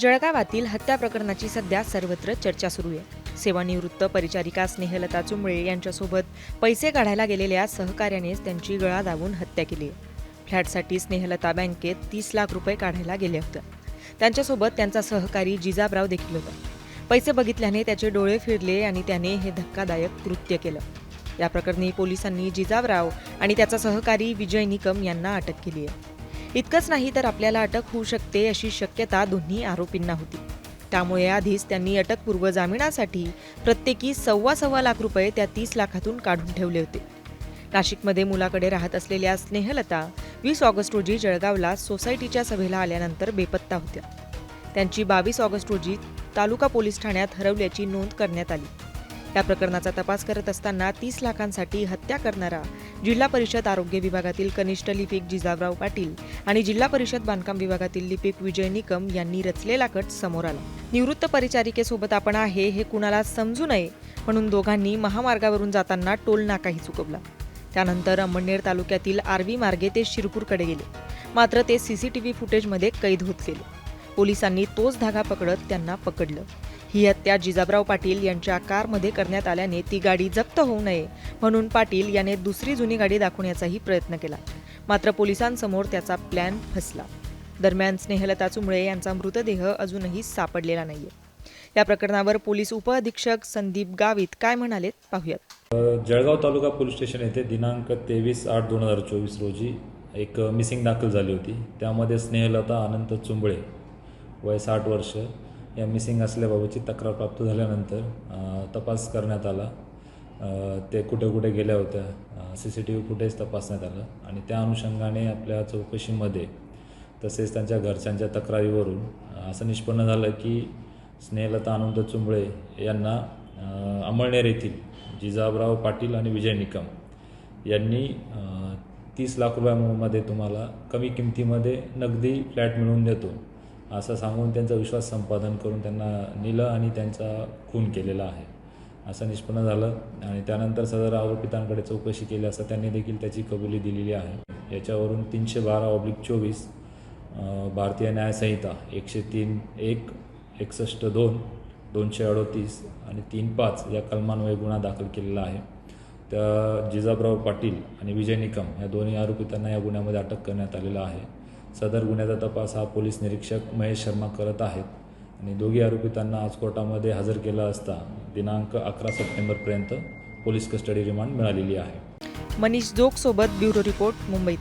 जळगावातील हत्या प्रकरणाची सध्या सर्वत्र चर्चा सुरू आहे. सेवानिवृत्त परिचारिका स्नेहलता चुंबळे यांच्यासोबत पैसे काढायला गेलेल्या सहकार्यानेच त्यांची गळा दाबून हत्या केली आहे. फ्लॅटसाठी स्नेहलता बँकेत तीस लाख रुपये काढायला गेल्या होत्या त्यांच्यासोबत त्यांचा सहकारी जिजाबराव देखील होता. पैसे बघितल्याने त्याचे डोळे फिरले आणि त्याने हे धक्कादायक कृत्य केलं. या प्रकरणी पोलिसांनी जिजाबराव आणि त्याचा सहकारी विजय निकम यांना अटक केली आहे. इतकंच नाही तर आपल्याला अटक होऊ शकते अशी शक्यता दोन्ही आरोपींना होती. त्यामुळे आधीच त्यांनी अटकपूर्व जामिनासाठी प्रत्येकी सव्वा सव्वा लाख रुपये त्या तीस लाखातून काढून ठेवले होते. नाशिकमध्ये मुलाकडे राहत असलेल्या स्नेहलता वीस ऑगस्ट रोजी जळगावला सोसायटीच्या सभेला आल्यानंतर बेपत्ता होत्या. त्यांची बावीस ऑगस्ट रोजी तालुका पोलीस ठाण्यात हरवल्याची नोंद करण्यात आली. या प्रकरणाचा तपास करत असताना तीस लाखांसाठी हत्या करणारा जिल्हा परिषद आरोग्य विभागातील कनिष्ठ लिपिक जिजाबराव पाटील आणि जिल्हा परिषद बांधकाम विभागातील लिपिक विजय निकम यांनी रचलेला कट समोर आला. निवृत्त परिचारिकेसोबत आपण आहे हे कुणाला समजू नये म्हणून दोघांनी महामार्गावरून जाताना टोल नाकाही चुकवला. त्यानंतर अंमळनेर तालुक्यातील आर्वी मार्गे ते शिरपूरकडे गेले. मात्र ते सीसीटीव्ही फुटेजमध्ये कैद होत गेले. पोलिसांनी तोच धागा पकडत त्यांना पकडलं. ही हत्या जिजाबराव पाटील यांच्या कारमध्ये करण्यात आल्याने ती गाडी जप्त होऊ नये म्हणून पाटील याने दुसरी जुनी गाडी दाखवण्याचाही प्रयत्न केला. मात्र पोलिसांसमोर त्याचा प्लॅन फसला. दरम्यान स्नेहलता चुंबळे यांचा मृतदेह अजूनही सापडलेला नाहीये. या प्रकरणावर पोलीस उपअधीक्षक संदीप गावित काय म्हणालेत पाहूयात. जळगाव तालुका पोलीस स्टेशन येथे दिनांक तेवीस आठ दोन हजार चोवीस रोजी एक मिसिंग दाखल झाली होती. त्यामध्ये स्नेहलता अनंत चुंबळे वय साठ वर्ष या मिसिंग असल्याबाबतची तक्रार प्राप्त झाल्यानंतर तपास करण्यात आला. ते कुठे कुठे गेल्या होत्या C C T V footage तपासण्यात आलं आणि त्या अनुषंगाने आपल्या चौकशीमध्ये तसेच त्यांच्या घरच्यांच्या तक्रारीवरून असं निष्पन्न झालं की स्नेहलता आनंद चुंबळे यांना अ, अंमळनेर येथील जिजाबराव पाटील आणि विजय निकम यांनी तीस लाख रुपयामध्ये तुम्हाला कमी किमतीमध्ये नगदी फ्लॅट मिळवून देतो. असं सांगून त्यांचा विश्वास संपादन करून त्यांना नेलं आणि त्यांचा खून केलेला आहे. असं निष्पन्न झालं आणि त्यानंतर सदर आरोपितांकडे चौकशी केली असता त्यांनी देखील त्याची कबुली दिलेली आहे. याच्यावरून तीनशे बारा ऑब्लिक चोवीस भारतीय न्यायसंहिता एकशे तीन एक एकसष्ट दोन दोनशे अडोतीस आणि तीन पाच या कलमांमुळे गुन्हा दाखल केलेला आहे. त्या जिजाबराव पाटील आणि विजय निकम या दोन्ही आरोपितांना या गुन्ह्यामध्ये अटक करण्यात आलेला आहे. सदर गुन्ह्याचा तपास हा पोलीस निरीक्षक महेश शर्मा करत आहेत. आणि दोघी आरोपितांना आज कोर्टामध्ये हजर केला असता दिनांक अकरा सप्टेंबरपर्यंत पोलीस कस्टडी रिमांड मिळालेली आहे. मनीष जोग सोबत ब्युरो रिपोर्ट मुंबई